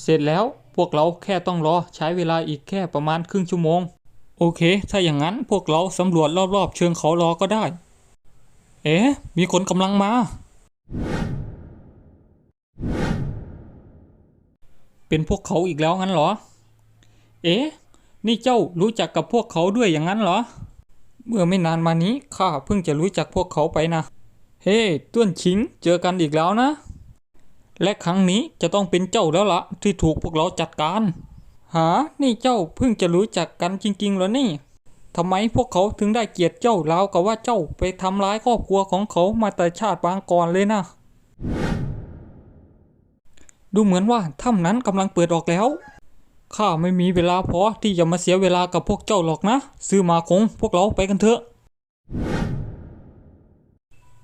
เสร็จแล้วพวกเราแค่ต้องรอใช้เวลาอีกแค่ประมาณครึ่งชั่วโมง โอเค ถ้าอย่างนั้นพวกเราสำรวจรอบๆ เชิงเขารอก็ได้ เอ๊ะ มีคนกำลังมา เป็นพวกเขาอีกแล้วงั้นเหรอ เอ๊ะ นี่เจ้ารู้จักกับพวกเขาด้วยอย่างนั้นเหรอ เมื่อไม่นานมานี้ข้าเพิ่งจะรู้จักพวกเขาไปนะ เฮ้ต้วนชิง เจอกันอีกแล้วนะ และครั้งนี้จะต้องเป็นเจ้าแล้วละที่ถูกพวกเราจัดการ หา นี่เจ้าเพิ่งจะรู้จักกันจริงๆเหรอนี่ทำไมพวกเขาถึงได้เกลียดเจ้าราวกับว่าเจ้าไปทำร้ายครอบครัวของเขามาแต่ชาติปางก่อนเลยนะ ดูเหมือนว่าถ้ำนั้นกำลังเปิดออกแล้ว ข้าไม่มีเวลาพอที่จะมาเสียเวลากับพวกเจ้าหรอกนะ ซื้อมาคงพวกเราไปกันเถอะ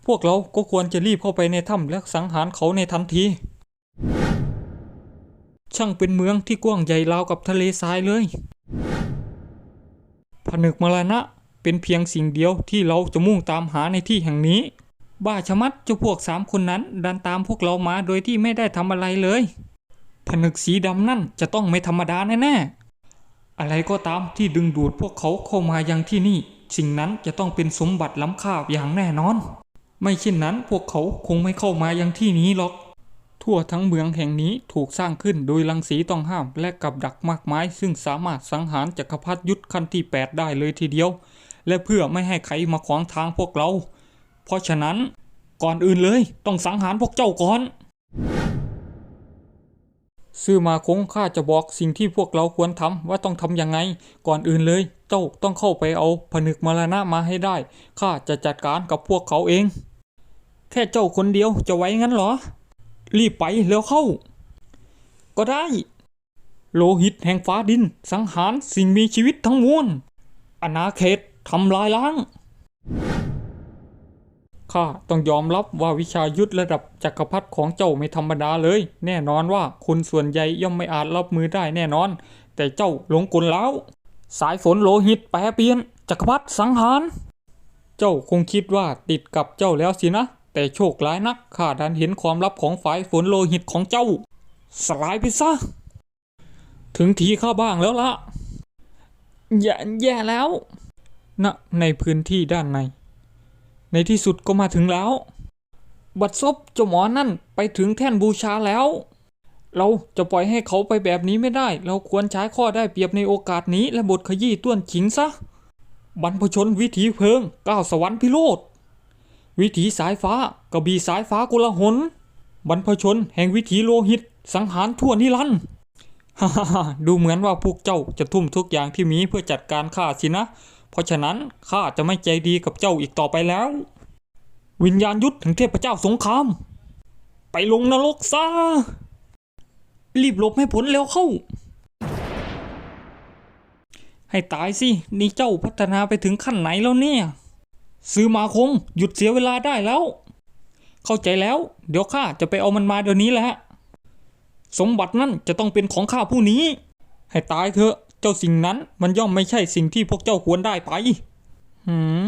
พวกเราก็ควรจะรีบเข้าไปในถ้ำและสังหารเขาในทันที ช่างเป็นเมืองที่กว้างใหญ่ราวกับทะเลทรายเลย ผนึกมรณะเป็นเพียงสิ่งเดียวที่เราจะมุ่งตามหาในที่แห่งนี้ บ้าชะมัดเจ้าพวกสามคนนั้น ดันตามพวกเรามาโดยที่ไม่ได้ทำอะไรเลย ผนึกสีดำนั่นจะต้องไม่ธรรมดาแน่ๆ อะไรก็ตามที่ดึงดูดพวกเขาเข้ามายังที่นี่ สิ่งนั้นจะต้องเป็นสมบัติล้ำค่าอย่างแน่นอน ไม่เช่นนั้นพวกเขาคงไม่เข้ามายังที่นี้หรอก ทั่วทั้งเมืองแห่งนี้ถูกสร้างขึ้นโดยรังสีต้องห้ามและกับดักมากมาย ซึ่งสามารถสังหารจักรพรรดิยุทธขั้นที่ 8 ได้เลยทีเดียว และเพื่อไม่ให้ใครมาขวางทางพวกเรา เพราะฉะนั้นก่อนอื่นเลยต้องสังหารพวกเจ้าก่อน ซื่อมาคงข้าจะบอกสิ่งที่พวกเราควรทำว่าต้องทำยังไง ก่อนอื่นเลย เจ้าต้องเข้าไปเอาผนึกมรณะมาให้ได้ข้าจะจัดการกับพวกเขาเอง แค่เจ้าคนเดียวจะไว้งั้นเหรอ รีบไปเร็วเข้า ก็ได้ โลหิตแห่งฟ้าดิน สังหารสิ่งมีชีวิตทั้งมวลอาณาเขตทำลายล้าง ข้าต้องยอมรับว่าวิชายุทธระดับจักรพรรดิของเจ้าไม่ธรรมดาเลย แน่นอนว่าคนส่วนใหญ่ย่อมไม่อาจรับมือได้แน่นอน แต่เจ้าหลงกลแล้ว สายฝนโลหิตแปรเปลี่ยน จักรพรรดิสังหาร เจ้าคงคิดว่าติดกับเจ้าแล้วสินะ แต่โชคร้ายนักข้าดันเห็นความลับของฝ่ายฝนโลหิตของเจ้า สลายไปซะ ถึงทีข้าบ้างแล้วละแย่แย่แล้วณในพื้นที่ด้านใน ในที่สุดก็มาถึงแล้ว บัดซบเจ้าหมอนั่นไปถึงแท่นบูชาแล้ว เราจะปล่อยให้เขาไปแบบนี้ไม่ได้ เราควรใช้ข้อได้เปรียบในโอกาสนี้และบทขยี้ต้วนขิงซะบรรพชนวิถีเพลิงก้าวสวรรค์พิโรธ วิถีสายฟ้ากระบี่สายฟ้ากุลหน บรรพชนแห่งวิถีโลหิต สังหารทั่วนิรันดร์ฮ่าฮ่าฮ่าดูเหมือนว่าพวกเจ้าจะทุ่มทุกอย่างที่มีเพื่อจัดการข้าสินะ เพราะฉะนั้นข้าจะไม่ใจดีกับเจ้าอีกต่อไปแล้ว วิญญาณยุทธถึงเทพเจ้าสงคราม ไปลงนรกซะรีบหลบให้ผลเร็วเข้า ให้ตายสิ นี่เจ้าพัฒนาไปถึงขั้นไหนแล้วเนี่ย ซื้อมาคงหยุดเสียเวลาได้แล้ว เข้าใจแล้ว เดี๋ยวข้าจะไปเอามันมาเดี๋ยวนี้แหละสมบัตินั่นจะต้องเป็นของข้าผู้นี้ ให้ตายเถอะ เจ้าสิ่งนั้นมันย่อมไม่ใช่สิ่งที่พวกเจ้าควรได้ไป หืม